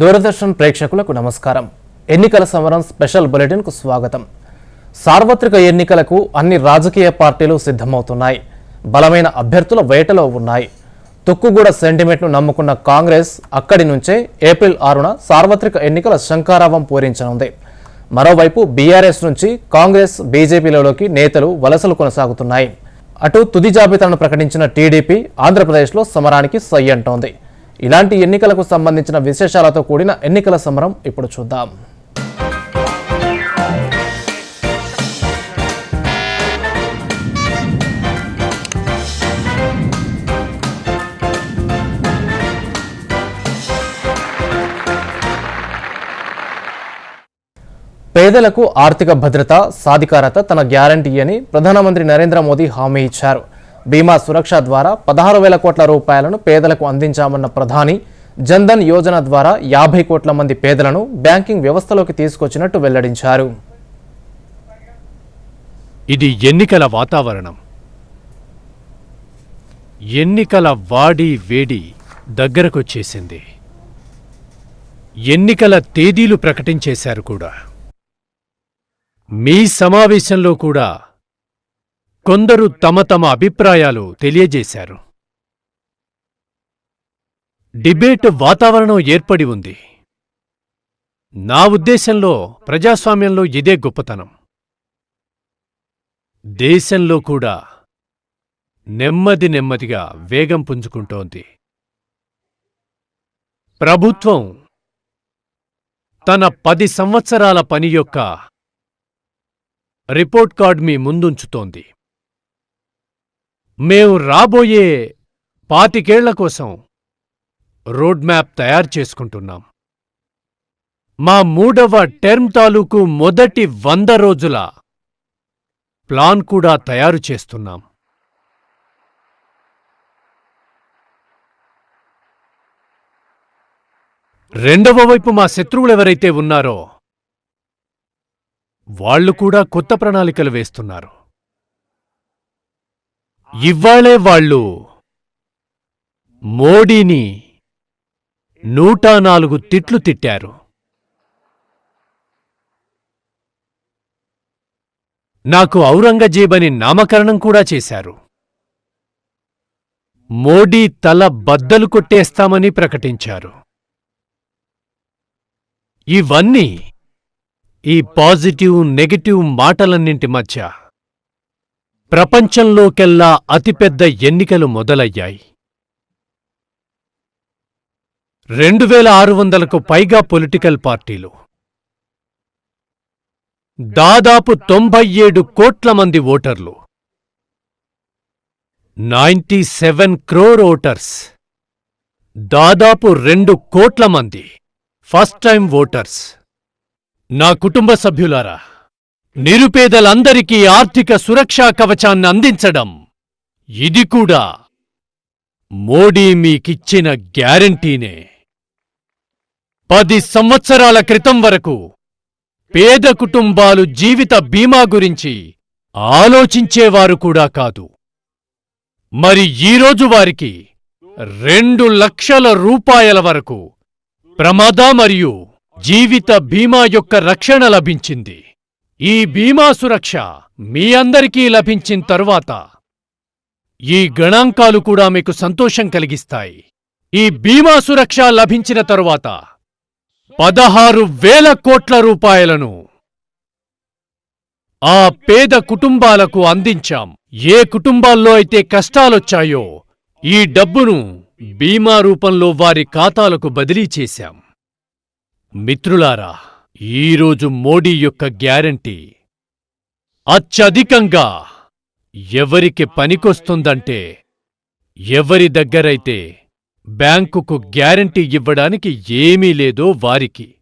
దూరదర్శన్ ప్రేక్షకులకు నమస్కారం. ఎన్నికల సమరం స్పెషల్ బులెటిన్కు స్వాగతం. సార్వత్రిక ఎన్నికలకు అన్ని రాజకీయ పార్టీలు సిద్ధమవుతున్నాయి. బలమైన అభ్యర్థుల వేటలో ఉన్నాయి. తుక్కుగూడ సెంటిమెంట్ను నమ్ముకున్న కాంగ్రెస్ అక్కడి నుంచే ఏప్రిల్ ఆరున సార్వత్రిక ఎన్నికల శంకారావం పూరించనుంది. మరోవైపు బీఆర్ఎస్ నుంచి కాంగ్రెస్ బీజేపీలలోకి నేతలు వలసలు కొనసాగుతున్నాయి. అటు తుది జాబితాను ప్రకటించిన టీడీపీ ఆంధ్రప్రదేశ్లో సమరానికి సై అంటోంది. ఇలాంటి ఎన్నికలకు సంబంధించిన విశేషాలతో కూడిన ఎన్నికల సమరం ఇప్పుడు చూద్దాం. పేదలకు ఆర్థిక భద్రత సాధికారత తన గ్యారంటీ అని ప్రధానమంత్రి నరేంద్ర మోదీ హామీ ఇచ్చారు. బీమా సురక్ష ద్వారా పదహారు వేల కోట్ల రూపాయలను పేదలకు అందించామన్న ప్రధాని జన్ధన్ యోజన ద్వారా యాభై కోట్ల మంది పేదలను బ్యాంకింగ్ వ్యవస్థలోకి తీసుకొచ్చినట్టు వెల్లడించారు. ఇది ఎన్నికల వాతావరణం. ఎన్నికల వాడి వేడి దగ్గరకొచ్చేసింది. ఎన్నికల తేదీలు ప్రకటించేశారు కూడా. మీ సమావేశంలో కూడా కొందరు తమ తమ అభిప్రాయాలు తెలియజేశారు. డిబేట్ వాతావరణం ఏర్పడి ఉంది. నా ఉద్దేశంలో ప్రజాస్వామ్యంలో ఇదే గొప్పతనం. దేశంలో కూడా నెమ్మది నెమ్మదిగా వేగం పుంజుకుంటోంది. ప్రభుత్వం తన పది సంవత్సరాల పని యొక్క రిపోర్ట్ కార్డ్ మీ ముందుంచుతోంది. మేం రాబోయే పాతికేళ్ళ కోసం రోడ్ మ్యాప్ తయారు చేసుకుంటున్నాం. మా మూడవ టెర్మ్ తాలూకు మొదటి వంద రోజుల ప్లాన్ కూడా తయారు చేస్తున్నాం. రెండవ వైపు మా శత్రువులెవరైతే ఉన్నారో వాళ్ళు కూడా కొత్త ప్రణాళికలు వేస్తున్నారు. ఇవ్వాళే వాళ్ళు మోడీని నూట నాలుగు తిట్లు తిట్టారు. నాకు ఔరంగజేబ్ అని నామకరణం కూడా చేశారు. మోడీ తల బద్దలు కొట్టేస్తామని ప్రకటించారు. ఇవన్నీ ఈ పాజిటివ్ నెగటివ్ మాటలన్నింటి మధ్య ప్రపంచంలోకెల్లా అతిపెద్ద ఎన్నికలు మొదలయ్యాయి. రెండు వేల ఆరు వందలకు పైగా పొలిటికల్ పార్టీలు. దాదాపు తొంభై ఏడు కోట్ల మంది ఓటర్లు. Ninety seven crore voters. దాదాపు రెండు కోట్ల మంది ఫస్ట్ టైం ఓటర్స్. నా కుటుంబ సభ్యులారా నిరుపేదలందరికీ ఆర్థిక సురక్షా కవచాన్ని అందించడం. ఇది కూడా మోడీ మీకిచ్చిన గ్యారంటీనే. పది సంవత్సరాల క్రితం వరకు పేద కుటుంబాలు జీవిత బీమా గురించి ఆలోచించేవారు కూడా కాదు. మరి ఈరోజు వారికి రెండు లక్షల రూపాయల వరకు ప్రమాద మరియు జీవిత బీమా యొక్క రక్షణ లభించింది. ఈ బీమా సురక్ష మీ అందరికీ లభించిన తరువాత ఈ గణాంకాలు కూడా మీకు సంతోషం కలిగిస్తాయి. ఈ బీమా సురక్ష లభించిన తరువాత పదహారు వేల కోట్ల రూపాయలను ఆ పేద కుటుంబాలకు అందించాం. ఏ కుటుంబాల్లో అయితే కష్టాలొచ్చాయో ఈ డబ్బును బీమా రూపంలో వారి ఖాతాలకు బదిలీ చేశాం. మిత్రులారా ఈరోజు మోడీ యొక్క గ్యారంటీ. అత్యధికంగా ఎవరికి పనికొస్తుందంటే ఎవరి దగ్గరైతే బ్యాంకుకు గ్యారంటీ ఇవ్వడానికి ఏమీ లేదో వారికి.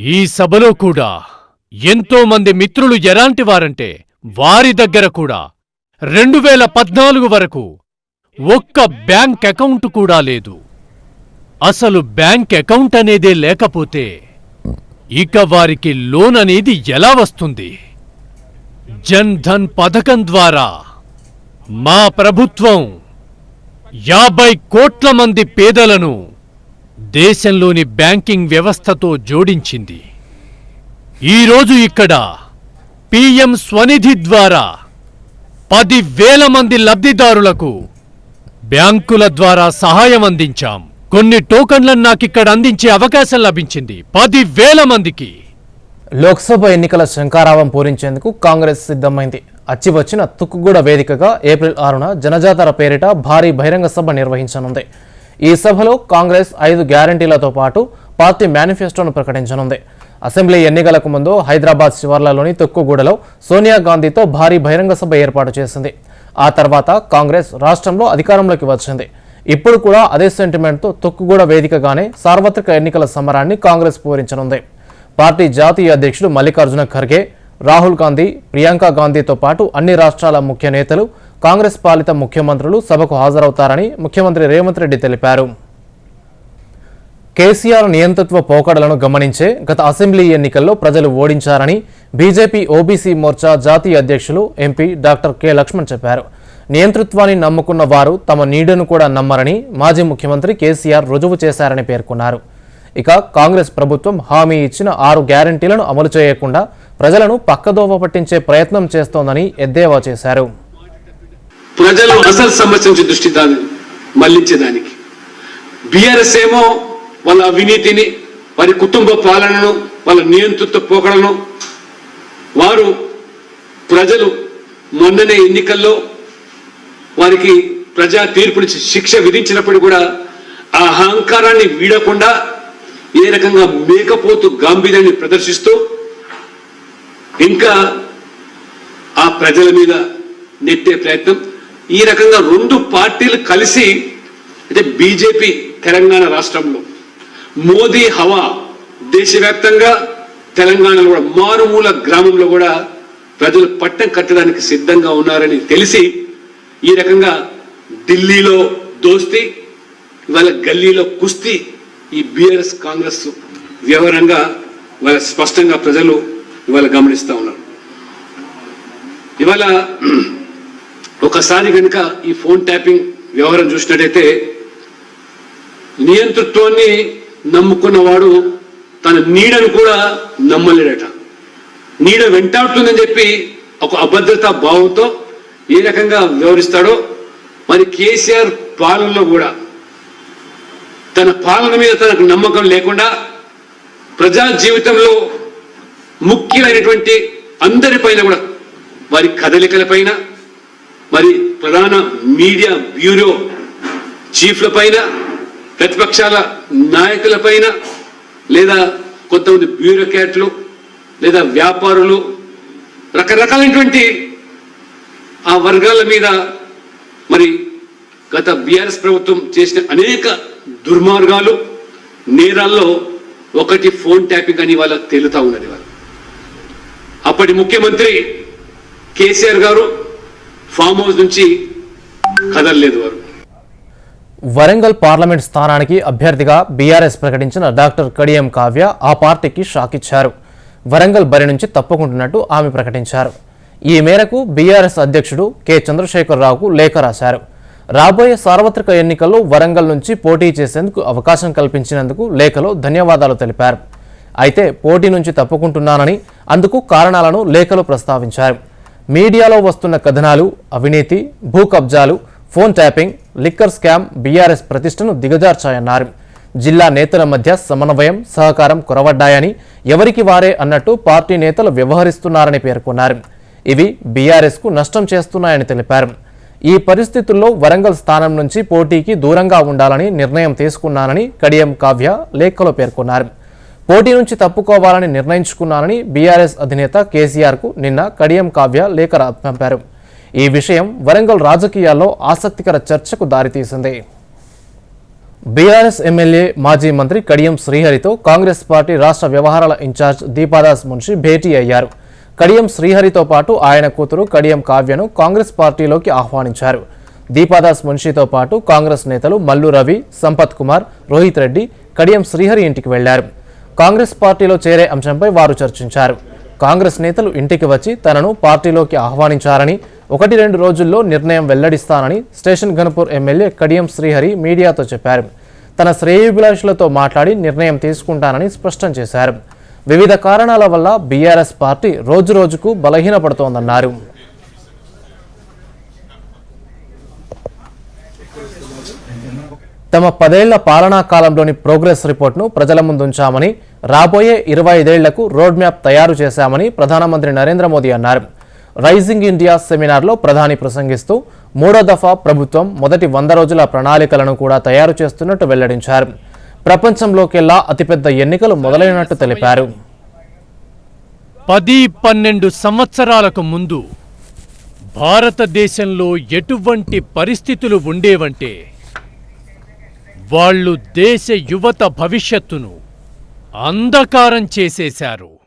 ఈ సభలో కూడా ఎంతోమంది మిత్రులు ఎలాంటి వారంటే వారి దగ్గర కూడా రెండు వేల పద్నాలుగు వరకు ఒక్క బ్యాంక్ అకౌంట్ కూడా లేదు. అసలు బ్యాంక్ అకౌంట్ అనేదే లేకపోతే ఇక వారికి లోన్ అనేది ఎలా వస్తుంది? జన్ ధన్ పథకం ద్వారా మా ప్రభుత్వం యాభై కోట్ల మంది పేదలను దేశంలోని బ్యాంకింగ్ వ్యవస్థతో జోడించింది. ఈరోజు ఇక్కడ పిఎం స్వనిధి ద్వారా పది వేల మంది లబ్ధిదారులకు బ్యాంకుల ద్వారా సహాయం అందించాం. కొన్ని టోకన్లను నాకిక్కడ అందించే అవకాశం లభించింది. పది వేల మందికి. లోక్సభ ఎన్నికల శంకారావం పూరించేందుకు కాంగ్రెస్ సిద్ధమైంది. అచ్చి వచ్చిన తుక్కుగూడ వేదికగా ఏప్రిల్ ఆరున జనజాతర పేరిట భారీ బహిరంగ సభ నిర్వహించనుంది. ఈ సభలో కాంగ్రెస్ ఐదు గ్యారంటీలతో పాటు పార్టీ మేనిఫెస్టోను ప్రకటించనుంది. అసెంబ్లీ ఎన్నికలకు ముందు హైదరాబాద్ శివార్లలోని తొక్కుగూడలో సోనియా గాంధీతో భారీ బహిరంగ సభ ఏర్పాటు చేసింది. ఆ తర్వాత కాంగ్రెస్ రాష్ట్రంలో అధికారంలోకి వచ్చింది. ఇప్పుడు కూడా అదే సెంటిమెంట్తో తొక్కుగూడ వేదికగానే సార్వత్రిక ఎన్నికల సమరాన్ని కాంగ్రెస్ పూరించనుంది. పార్టీ జాతీయ అధ్యక్షుడు మల్లికార్జున ఖర్గే రాహుల్ గాంధీ ప్రియాంక గాంధీతో పాటు అన్ని రాష్ట్రాల ముఖ్య నేతలు కాంగ్రెస్ పాలిత ముఖ్యమంత్రులు సభకు హాజరవుతారని ముఖ్యమంత్రి రేవంత్ రెడ్డి తెలిపారు. కేసీఆర్ నియంతృత్వ పోకడలను గమనించే గత అసెంబ్లీ ఎన్నికల్లో ప్రజలు ఓడించారని బీజేపీ ఓబీసీ మోర్చా జాతీయ అధ్యక్షులు ఎంపీ డాక్టర్ కె లక్ష్మణ్ చెప్పారు. నియంతృత్వాన్ని నమ్ముకున్న వారు తమ నీడను కూడా నమ్మరని మాజీ ముఖ్యమంత్రి కేసీఆర్ రుజువు చేశారని పేర్కొన్నారు. ఇక కాంగ్రెస్ ప్రభుత్వం హామీ ఇచ్చిన ఆరు గ్యారంటీలను అమలు చేయకుండా ప్రజలను పక్కదోవ పట్టించే ప్రయత్నం చేస్తోందని ఎద్దేవా చేశారు. ప్రజలు అసలు సమస్య నుంచి దృష్టి మళ్ళించేదానికి. బీఆర్ఎస్ ఏమో వాళ్ళ అవినీతిని వారి కుటుంబ పాలనను వాళ్ళ నియంతృత్వ పోకడను వారు ప్రజలు మొన్ననే ఎన్నికల్లో వారికి ప్రజా తీర్పుని శిక్ష విధించినప్పుడు కూడా ఆ అహంకారాన్ని వీడకుండా ఏ రకంగా మేకపోతు గాంభీర్యాన్ని ప్రదర్శిస్తూ ఇంకా ఆ ప్రజల మీద నెట్టే ప్రయత్నం. ఈ రకంగా రెండు పార్టీలు కలిసి అంటే బీజేపీ తెలంగాణ రాష్ట్రంలో మోదీ హవా దేశవ్యాప్తంగా తెలంగాణలో కూడా మారుమూల గ్రామంలో కూడా ప్రజలు పట్టం కట్టడానికి సిద్ధంగా ఉన్నారని తెలిసి ఈ రకంగా ఢిల్లీలో దోస్తి ఇవాళ గల్లీలో కుస్తీ ఈ బీఆర్ఎస్ కాంగ్రెస్ వ్యవహారంగా ఇవాళ స్పష్టంగా ప్రజలు ఇవాళ గమనిస్తూ ఉన్నారు. ఇవాళ ఒకసారి కనుక ఈ ఫోన్ ట్యాపింగ్ వ్యవహారం చూసినట్టయితే నియంతృత్వాన్ని నమ్ముకున్నవాడు తన నీడను కూడా నమ్మలేడట. నీడ వెంటాడుతుందని చెప్పి ఒక అభద్రతా భావంతో ఏ రకంగా వ్యవహరిస్తాడో మరి కేసీఆర్ పాలనలో కూడా తన పాలన మీద తనకు నమ్మకం లేకుండా ప్రజా జీవితంలో ముఖ్యమైనటువంటి అందరిపైన కూడా వారి కదలికలపైన మరి ప్రధాన మీడియా బ్యూరో చీఫ్లపైన ప్రతిపక్షాల నాయకులపైన లేదా కొంతమంది బ్యూరోక్రాట్లు లేదా వ్యాపారులు రకరకాలైనటువంటి వర్గాల మీద మరి గత బీఆర్ఎస్ ప్రభుత్వం చేసిన అనేక దుర్మార్గాలు నేరాల్లో ఒకటి ఫోన్ ట్యాపింగ్ అని వాళ్ళ తేలుతా ఉన్నది వాళ్ళు. అప్పటి ముఖ్యమంత్రి కేసీఆర్ గారు ఫామ్ హౌస్ నుంచి కదలలేదు వారు. వరంగల్ పార్లమెంట్ స్థానానికి అభ్యర్థిగా బీఆర్ఎస్ ప్రకటించిన డాక్టర్ కడియం కావ్య ఆ పార్టీకి షాక్ ఇచ్చారు. వరంగల్ బరి నుంచి తప్పుకుంటున్నట్టు ఆమె ప్రకటించారు. ఈ మేరకు బీఆర్ఎస్ అధ్యక్షుడు కె. చంద్రశేఖరరావుకు లేఖ రాశారు. రాబోయే సార్వత్రిక ఎన్నికల్లో వరంగల్ నుంచి పోటీ చేసేందుకు అవకాశం కల్పించినందుకు లేఖలో ధన్యవాదాలు తెలిపారు. అయితే పోటీ నుంచి తప్పుకుంటున్నానని అందుకు కారణాలను లేఖలో ప్రస్తావించారు. మీడియాలో వస్తున్న కథనాలు అవినీతి భూ కబ్జాలు phone tapping liquor scam BRS ప్రతిష్టను దిగజార్చాయన్నారు. జిల్లా నేతల మధ్య సమన్వయం సహకారం కొరవడ్డాయని ఎవరికి వారే అన్నట్టు పార్టీ నేతలు వ్యవహరిస్తున్నారని పేర్కొన్నారు. ఇవి బీఆర్ఎస్కు నష్టం చేస్తున్నాయని తెలిపారు. ఈ పరిస్థితుల్లో వరంగల్ స్థానం నుంచి పోటీకి దూరంగా ఉండాలని నిర్ణయం తీసుకున్నానని కడియం కావ్య లేఖలో పేర్కొన్నారు. పోటీ నుంచి తప్పుకోవాలని నిర్ణయించుకున్నానని బీఆర్ఎస్ అధినేత కేసీఆర్కు నిన్న కడియం కావ్య లేఖ పంపారు. ఈ విషయం వరంగల్ రాజకీయాల్లో ఆసక్తికర చర్చకు దారితీసింది. బీఆర్ఎస్ ఎమ్మెల్యే మాజీ మంత్రి కడియం శ్రీహరితో కాంగ్రెస్ పార్టీ రాష్ట్ర వ్యవహారాల ఇన్ఛార్జ్ దీపాదాస్ మున్షి భేటీ అయ్యారు. కడియం శ్రీహరితో పాటు ఆయన కూతురు కడియం కావ్యను కాంగ్రెస్ పార్టీలోకి ఆహ్వానించారు. దీపాదాస్ మున్షితో పాటు కాంగ్రెస్ నేతలు మల్లు రవి సంపత్ కుమార్ రోహిత్ రెడ్డి కడియం శ్రీహరి ఇంటికి వెళ్ళారు. కాంగ్రెస్ పార్టీలో చేరే అంశంపై వారు చర్చించారు. కాంగ్రెస్ నేతలు ఇంటికి వచ్చి తనను పార్టీలోకి ఆహ్వానించారని ఒకటి రెండు రోజుల్లో నిర్ణయం వెల్లడిస్తానని స్టేషన్ ఘనపూర్ ఎమ్మెల్యే కడియం శ్రీహరి మీడియాతో చెప్పారు. తన శ్రేయోభిలాషులతో మాట్లాడి నిర్ణయం తీసుకుంటానని స్పష్టం చేశారు. వివిధ కారణాల వల్ల బీఆర్ఎస్ పార్టీ రోజురోజుకు బలహీనపడుతోందన్నారు. తమ పదేళ్ళ పాలనా కాలంలోని ప్రోగ్రెస్ రిపోర్ట్ను ప్రజల ముందుంచామని రాబోయే ఇరవై ఐదేళ్ళకు రోడ్ మ్యాప్ తయారు చేశామని ప్రధానమంత్రి నరేంద్ర మోదీ అన్నారు. రైజింగ్ ఇండియా సెమినార్లో ప్రధాని ప్రసంగిస్తూ మూడో దఫా ప్రభుత్వం మొదటి వంద రోజుల ప్రణాళికలను కూడా తయారు చేస్తున్నట్టు వెల్లడించారు. ప్రపంచంలోకెల్లా అతిపెద్ద ఎన్నికలు మొదలైనట్టు తెలిపారు. పది పన్నెండు సంవత్సరాలకు ముందు భారతదేశంలో ఎటువంటి పరిస్థితులు ఉండేవంటే వాళ్ళు దేశ యువత భవిష్యత్తును అంధకారం చేసేశారు.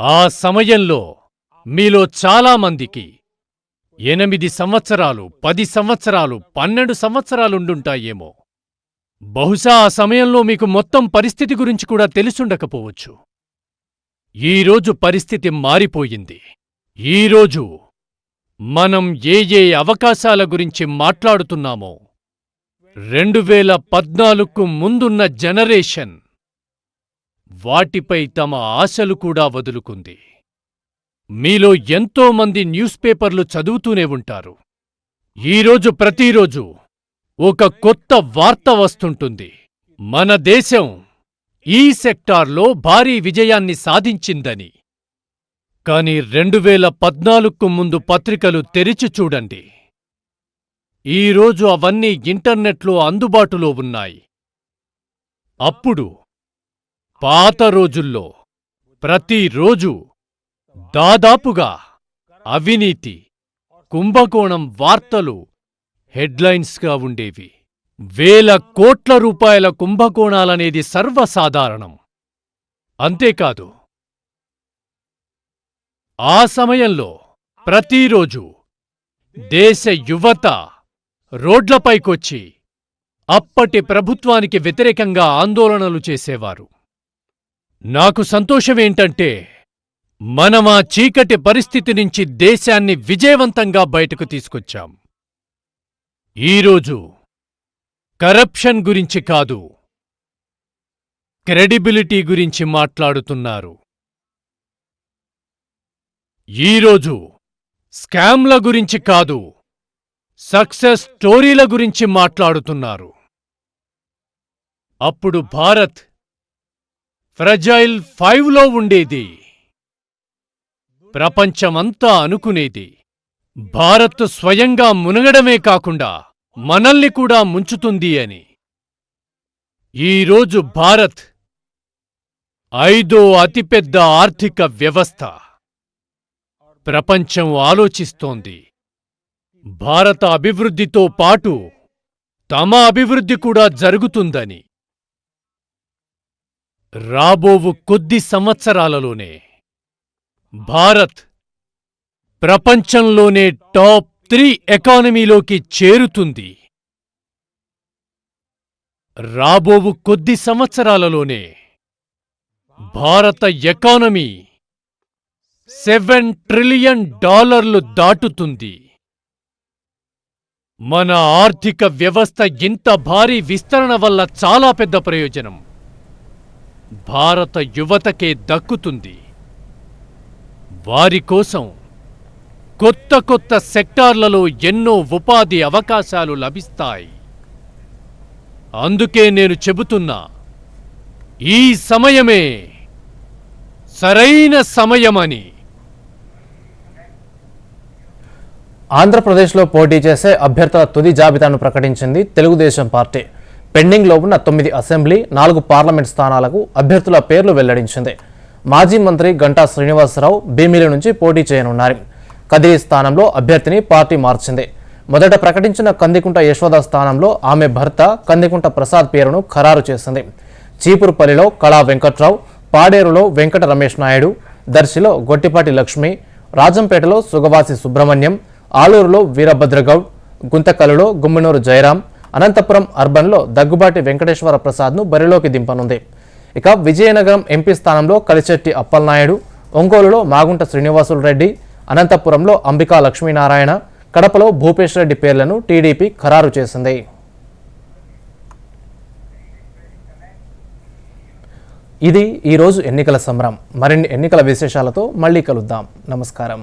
ఆ సమయంలో మీలో చాలామందికి ఎనిమిది సంవత్సరాలు పది సంవత్సరాలు పన్నెండు సంవత్సరాలుండుంటాయేమో. బహుశా ఆ సమయంలో మీకు మొత్తం పరిస్థితి గురించి కూడా తెలుసుండకపోవచ్చు. ఈరోజు పరిస్థితి మారిపోయింది. ఈరోజు మనం ఏ ఏ అవకాశాల గురించి మాట్లాడుతున్నామో రెండు వేల పద్నాలుగుకు ముందున్న జనరేషన్ వాటిపై తమ ఆశలు కూడా వదులుకుంది. మీలో ఎంతో మంది న్యూస్ పేపర్లు చదువుతూనే ఉంటారు. ఈరోజు ప్రతిరోజు ఒక కొత్త వార్త వస్తుంటుంది. మన దేశం ఈ సెక్టార్లో భారీ విజయాన్ని సాధించిందని. కాని రెండు వేల పద్నాలుగుకు ముందు పత్రికలు తెరిచి చూడండి. ఈరోజు అవన్నీ ఇంటర్నెట్లో అందుబాటులో ఉన్నాయి. అప్పుడు పాత రోజుల్లో ప్రతిరోజు దాదాపుగా అవినీతి కుంభకోణం వార్తలు హెడ్లైన్స్గా ఉండేవి. వేల కోట్ల రూపాయల కుంభకోణాలనేది సర్వసాధారణం. అంతేకాదు ఆ సమయంలో ప్రతిరోజు దేశ యువత రోడ్లపైకొచ్చి అప్పటి ప్రభుత్వానికి వ్యతిరేకంగా ఆందోళనలు చేసేవారు. నాకు సంతోషమేంటంటే మనమా చీకటి పరిస్థితి నుంచి దేశాన్ని విజయవంతంగా బయటకు తీసుకొచ్చాం. ఈరోజు కరప్షన్ గురించి కాదు క్రెడిబిలిటీ గురించి మాట్లాడుతున్నారు. ఈరోజు స్కామ్ల గురించి కాదు సక్సెస్ స్టోరీల గురించి మాట్లాడుతున్నారు. అప్పుడు భారత్ ఫ్రజైల్ ఫైవ్లో ఉండేది ప్రపంచమంతా అనుకునేది. భారత్ స్వయంగా మునగడమే కాకుండా మనల్ని కూడా ముంచుతుంది అని. ఈరోజు భారత్ ఐదో అతిపెద్ద ఆర్థిక వ్యవస్థ. ప్రపంచం ఆలోచిస్తోంది. భారత అభివృద్ధితో పాటు తమ అభివృద్ధి కూడా జరుగుతుందని. రాబోవు కొద్ది సంవత్సరాలలోనే భారత్ ప్రపంచంలోనే టాప్ త్రీ ఎకానమీలోకి చేరుతుంది. రాబోవు కొద్ది సంవత్సరాలలోనే భారత ఎకానమీ సెవెన్ ట్రిలియన్ డాలర్లు దాటుతుంది. మన ఆర్థిక వ్యవస్థ ఇంత భారీ విస్తరణ వల్ల చాలా పెద్ద ప్రయోజనం. భారత యువతకే దక్కుతుంది. వారి కోసం కొత్త కొత్త సెక్టార్లలో ఎన్నో ఉపాధి అవకాశాలు లభిస్తాయి. అందుకే నేను చెబుతున్నా ఈ సమయమే సరైన సమయమని. ఆంధ్రప్రదేశ్లో పోటీ చేసే అభ్యర్థుల తుది జాబితాను ప్రకటించింది తెలుగుదేశం పార్టీ. పెండింగ్లో ఉన్న తొమ్మిది అసెంబ్లీ నాలుగు పార్లమెంట్ స్థానాలకు అభ్యర్థుల పేర్లు వెల్లడించింది. మాజీ మంత్రి గంటా శ్రీనివాసరావు భీమిలి నుంచి పోటీ చేయనున్నారు. కదిరి స్థానంలో అభ్యర్థిని పార్టీ మార్చింది. మొదట ప్రకటించిన కందికుంట యశోద స్థానంలో ఆమె భర్త కందికుంట ప్రసాద్ పేరును ఖరారు చేసింది. చీపురుపల్లిలో కళా వెంకట్రావు పాడేరులో వెంకట రమేష్ నాయుడు దర్శిలో గొట్టిపాటి లక్ష్మి రాజంపేటలో సుగవాసి సుబ్రహ్మణ్యం ఆలూరులో వీరభద్రగౌడ్ గుంతకల్లులో గుమ్మినూరు జయరాం అనంతపురం అర్బన్లో దగ్గుబాటి వెంకటేశ్వర ప్రసాద్ను బరిలోకి దింపనుంది. ఇక విజయనగరం ఎంపీ స్థానంలో కలిచెట్టి అప్పలనాయుడు ఒంగోలులో మాగుంట శ్రీనివాసులు రెడ్డి అనంతపురంలో అంబికా లక్ష్మీనారాయణ కడపలో భూపేష్ రెడ్డి పేర్లను టీడీపీ ఖరారు చేసింది. ఇది ఈరోజు ఎన్నికల సంబరం. మరిన్ని ఎన్నికల విశేషాలతో మళ్ళీ కలుద్దాం. నమస్కారం.